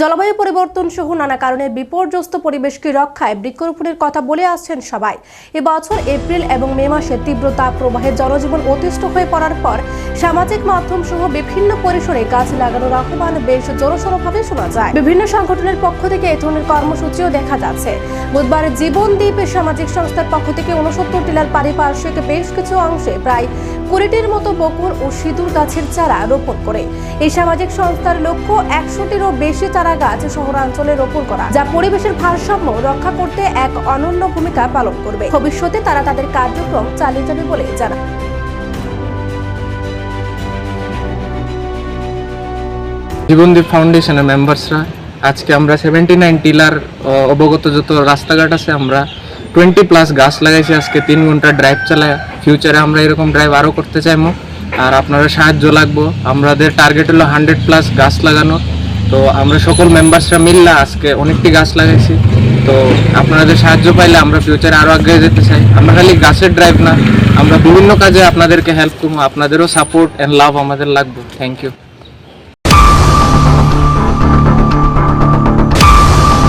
জলবায়ু পরিবর্তন সহ নানা কারণে বিপর্যস্ত পরিবেশকে রক্ষায় বৃক্ষরোপণের কথা বলে আসছেন সবাই। এবছর এপ্রিল এবং মে মাসে তীব্র তাপ প্রবাহে জনজীবন অতিষ্ঠ হয়ে পড়ার পর সামাজিক মাধ্যম সহ বিভিন্ন পরিসরে গাছ লাগানোর আহ্বান বেশ জোরসোরভাবে শোনা যায়। বিভিন্ন সংগঠনের পক্ষ থেকে এ ধরনের কর্মসূচিও দেখা যাচ্ছে। বুধবার জীবনদ্বীপ সামাজিক সংস্থার পক্ষ থেকে উনসত্তর টিলার পারিপার্শ্বিক বেশ কিছু অংশে প্রায় কুড়িটির মতো বকুর ও সিঁদুর গাছের চারা রোপণ করে। এই সামাজিক সংস্থার লক্ষ্য একশোটিরও বেশি চারা গাছ শহরাঞ্চলে রোপণ করা, যা পরিবেশের ভারসাম্য রক্ষা করতে এক অনন্য ভূমিকা পালন করবে। ভবিষ্যতে তারা তাদের কার্যক্রম চালিয়ে যাবে বলে জানায় জীবনদীপ ফাউন্ডেশনের মেম্বার্সরা আজকে আমরা সেভেন্টি নাইন টিলার অবগত যত রাস্তাঘাট আছে, আমরা টোয়েন্টি প্লাস গাছ লাগাইছি, আজকে তিন ঘণ্টা ড্রাইভ চালায়। ফিউচারে আমরা এরকম ড্রাইভ আরও করতে চাইব আর আপনারা সাহায্য লাগবো। আমাদের টার্গেট হলো হান্ড্রেড প্লাস গাছ লাগানো। তো আমরা সকল মেম্বার্সরা মিললে আজকে অনেকটি গাছ লাগাইছি। তো আপনাদের সাহায্য পাইলে আমরা ফিউচারে আরও আগে যেতে চাই। আমরা খালি গাছের ড্রাইভ না, আমরা বিভিন্ন কাজে আপনাদেরকে হেল্প করব। আপনাদেরও সাপোর্ট অ্যান্ড লাভ আমাদের লাগবে। Thank you